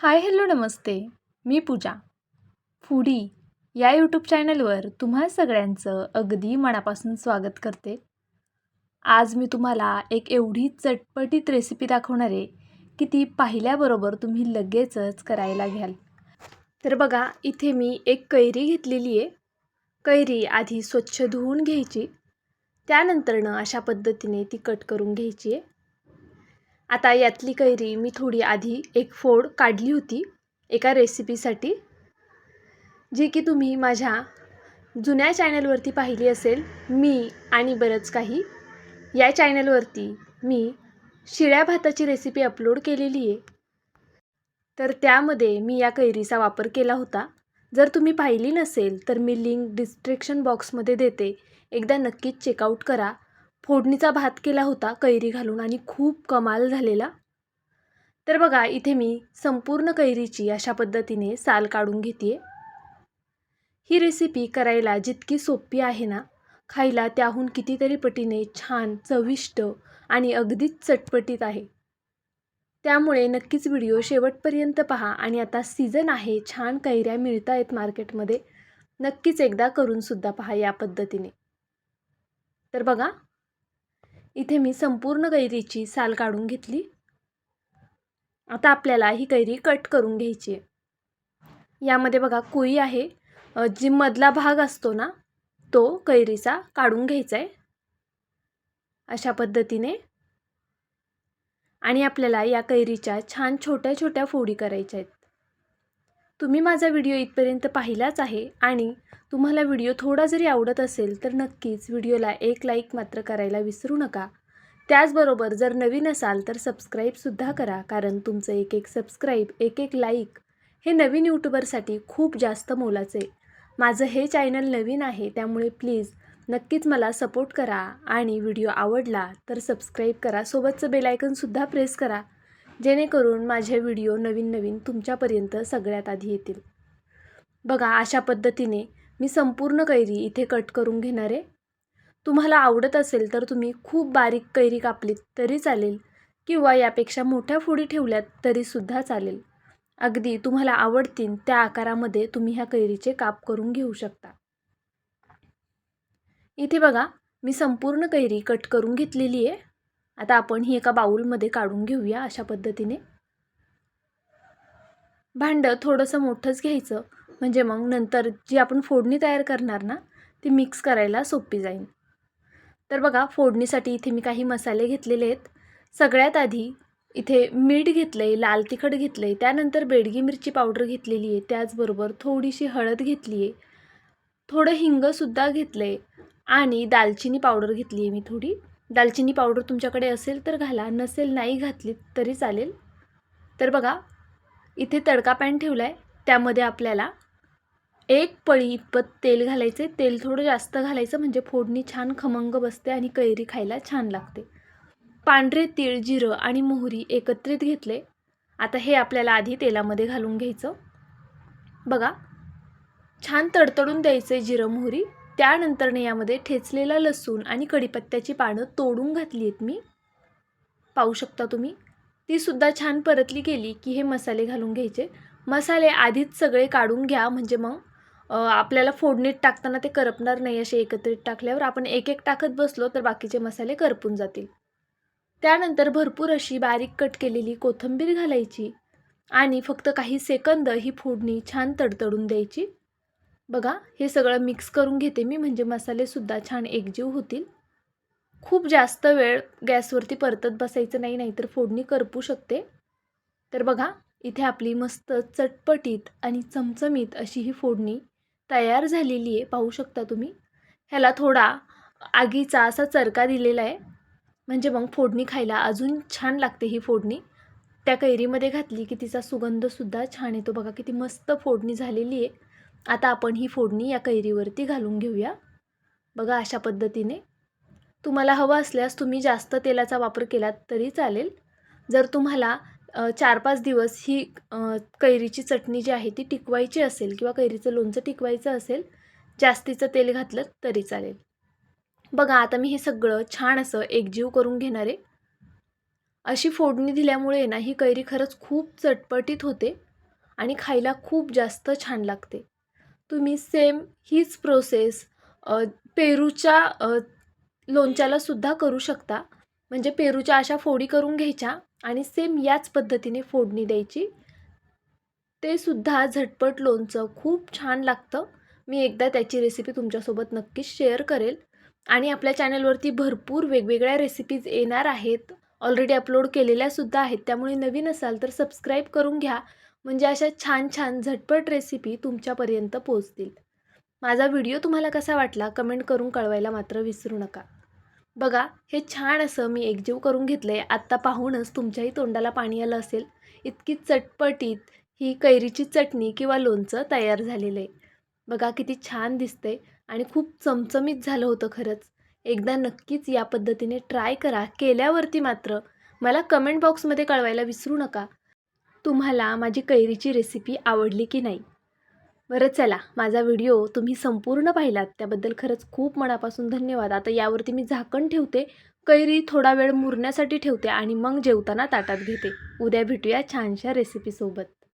हाय hello नमस्ते. मी Pooja. Foodie या यूट्यूब चॅनलवर तुम्हा सगळ्यांचं अगदी मनापासून स्वागत करते. आज मी तुम्हाला एक एवढी चटपटीत रेसिपी दाखवणार आहे की ती पाहिल्याबरोबर तुम्ही लगेचच करायला घ्याल. तर बघा इथे मी एक कैरी घेतलेली आहे. कैरी आधी स्वच्छ धुवून घ्यायची. त्यानंतरनं अशा पद्धतीने ती कट करून घ्यायची आहे. आता यातली कैरी मी थोडी आधी एक फोड काढली होती एका रेसिपीसाठी जी की तुम्ही माझ्या जुन्या चॅनलवरती पाहिली असेल मी आणि बरंच काही. या चॅनलवरती मी शिळ्या भाताची रेसिपी अपलोड केलेली आहे. तर त्यामध्ये मी या कैरीचा वापर केला होता. जर तुम्ही पाहिली नसेल तर मी लिंक डिस्क्रिप्शन बॉक्समध्ये देते. एकदा नक्कीच चेकआउट करा. फोडणीचा भात केला होता कैरी घालून आणि खूप कमाल झालेला. तर बघा इथे मी संपूर्ण कैरीची अशा पद्धतीने साल काढून घेते ही रेसिपी करायला जितकी सोपी आहे ना खायला त्याहून कितीतरी पटीने छान चविष्ट आणि अगदीच चटपटीत आहे. त्यामुळे नक्कीच व्हिडिओ शेवटपर्यंत पहा आणि आता सीझन आहे छान कैऱ्या मिळत आहेत मार्केटमध्ये नक्कीच एकदा करूनसुद्धा पहा या पद्धतीने. तर बघा इथे मी संपूर्ण कैरीची साल काढून घेतली. आता आपल्याला ही कैरी कट करून घ्यायची आहे. यामध्ये बघा कुई आहे. जी मधला भाग असतो ना तो कैरीचा काढून घ्यायचा आहे. अशा पद्धतीने. आणि आपल्याला या कैरीच्या छान छोट्या छोट्या फोडी करायच्या आहेत. तुम्ही माझा व्हिडिओ इथपर्यंत पाहिलाच आहे आणि तुम्हाला व्हिडिओ थोडा जरी आवडत असेल तर नक्कीच व्हिडिओला एक लाईक मात्र करायला विसरू नका. त्याचबरोबर जर नवीन असाल तर सबस्क्राईबसुद्धा करा कारण तुमचं एक एक सबस्क्राईब एक एक लाईक हे नवीन यूट्यूबरसाठी खूप जास्त मोलाचे. माझं हे चॅनल नवीन आहे त्यामुळे प्लीज नक्कीच मला सपोर्ट करा आणि व्हिडिओ आवडला तर सबस्क्राईब करा. सोबतचं बेलायकनसुद्धा प्रेस करा. जेणेकरून माझे व्हिडिओ नवीन नवीन तुमच्यापर्यंत सगळ्यात आधी येतील. बघा अशा पद्धतीने मी संपूर्ण कैरी इथे कट करून घेणार आहे. तुम्हाला आवडत असेल तर तुम्ही खूप बारीक कैरी कापलीत तरी चालेल किंवा यापेक्षा मोठ्या फोडी ठेवल्यात तरीसुद्धा चालेल. अगदी तुम्हाला आवडतील त्या आकारामध्ये तुम्ही ह्या कैरीचे काप करून घेऊ शकता. इथे बघा मी संपूर्ण कैरी कट करून घेतलेली आहे. आता आपण ही एका बाऊलमध्ये काढून घेऊया अशा पद्धतीने. भांडं थोडंसं मोठंच घ्यायचं. म्हणजे मग नंतर जी आपण फोडणी तयार करणार ना ती मिक्स करायला सोपी जाईल. तर बघा फोडणीसाठी इथे मी काही मसाले घेतलेले आहेत. सगळ्यात आधी इथे मीठ घेतलं आहे लाल तिखट घेतलं आहे त्यानंतर बेडगी मिरची पावडर घेतलेली आहे त्याचबरोबर थोडीशी हळद घेतली आहे. थोडं हिंगसुद्धा घेतलं आहे आणि दालचिनी पावडर घेतली आहे मी थोडी. दालचिनी पावडर तुमच्याकडे असेल तर घाला नसेल नाही घातली तरी चालेल. तर बघा इथे तडका पॅन ठेवला आहे त्यामध्ये आपल्याला एक पळी इतपत तेल घालायचे. तेल थोडं जास्त घालायचं म्हणजे फोडणी छान खमंग बसते आणि कैरी खायला छान लागते. पांढरे तीळ जिरं आणि मोहरी एकत्रित घेतले. आता हे आपल्याला आधी तेलामध्ये घालून घ्यायचं. बघा छान तडतडून द्यायचं आहे जिरं मोहरी. त्यानंतरने यामध्ये ठेचलेला लसूण आणि कढीपत्त्याची पानं तोडून घातली आहेत मी. पाहू शकता तुम्ही. तीसुद्धा छान परतली गेली की हे मसाले घालून घ्यायचे. मसाले आधीच सगळे काढून घ्या म्हणजे मग आपल्याला फोडणीत टाकताना ते करपणार नाही असे एकत्रित टाकल्यावर आपण एक एक टाकत बसलो तर बाकीचे मसाले करपून जातील. त्यानंतर भरपूर अशी बारीक कट केलेली कोथिंबीर घालायची आणि फक्त काही सेकंद ही फोडणी छान तडतडून द्यायची. बघा हे सगळं मिक्स करून घेते मी म्हणजे मसालेसुद्धा छान एकजीव होतील. खूप जास्त वेळ गॅसवरती परतत बसायचं नाही नाहीतर फोडणी करपू शकते. तर बघा इथे आपली मस्त चटपटीत आणि चमचमीत अशी ही फोडणी तयार झालेली आहे. पाहू शकता तुम्ही? ह्याला थोडा आगीचा असा चरका दिलेला आहे. म्हणजे मग फोडणी खायला अजून छान लागते ही फोडणी. त्या कैरीमध्ये घातली की तिचा सुगंधसुद्धा छान येतो. बघा किती मस्त फोडणी झालेली आहे. आता आपण ही फोडणी या कैरीवरती घालून घेऊया. बघा अशा पद्धतीने. तुम्हाला हवं असल्यास तुम्ही जास्त तेलाचा वापर केलात तरी चालेल. जर तुम्हाला चार पाच दिवस ही कैरीची चटणी जी आहे ती टिकवायची असेल किंवा कैरीचं लोणचं टिकवायचं असेल जास्तीचं तेल घातलं तरी चालेल. बघा आता मी हे सगळं छान असं एकजीव करून घेणार आहे. अशी फोडणी दिल्यामुळे ना ही कैरी खरंच खूप चटपटीत होते आणि खायला खूप जास्त छान लागते. तुम्ही सेम हीच प्रोसेस पेरूच्या लोणच्यालासुद्धा करू शकता. म्हणजे पेरूच्या अशा फोडी करून घ्यायच्या आणि सेम याच पद्धतीने फोडणी द्यायची. ते सुद्धा झटपट लोणचं खूप छान लागतं. मी एकदा त्याची रेसिपी तुमच्यासोबत नक्कीच शेअर करेल. आणि आपल्या चॅनलवरती भरपूर वेगवेगळ्या रेसिपीज येणार आहेत. ऑलरेडी अपलोड केलेल्यासुद्धा आहेत. त्यामुळे नवीन असाल तर सबस्क्राईब करून घ्या. म्हणजे अशा छान छान झटपट रेसिपी तुमच्यापर्यंत पोहोचतील. माझा व्हिडिओ तुम्हाला कसा वाटला कमेंट करून कळवायला मात्र विसरू नका. बघा हे छान असं मी एकजीव करून घेतलं आहे आत्ता पाहूनच तुमच्याही तोंडाला पाणी आलं असेल. इतकी चटपटीत ही कैरीची चटणी किंवा लोणचं तयार झालेलं आहे. बघा किती छान दिसते आणि खूप चमचमीत झालं होतं खरंच. एकदा नक्कीच या पद्धतीने ट्राय करा केल्यावरती मात्र. मला कमेंट बॉक्समध्ये कळवायला विसरू नका. तुम्हाला माझी कैरीची रेसिपी आवडली की नाही? बरं चला माझा व्हिडिओ तुम्ही संपूर्ण पाहिलात त्याबद्दल खरंच खूप मनापासून धन्यवाद. आता यावरती मी झाकण ठेवते कैरी थोडा वेळ मुरण्यासाठी ठेवते आणि मग जेवताना ताटात घेते. उद्या भेटूया छानशा रेसिपीसोबत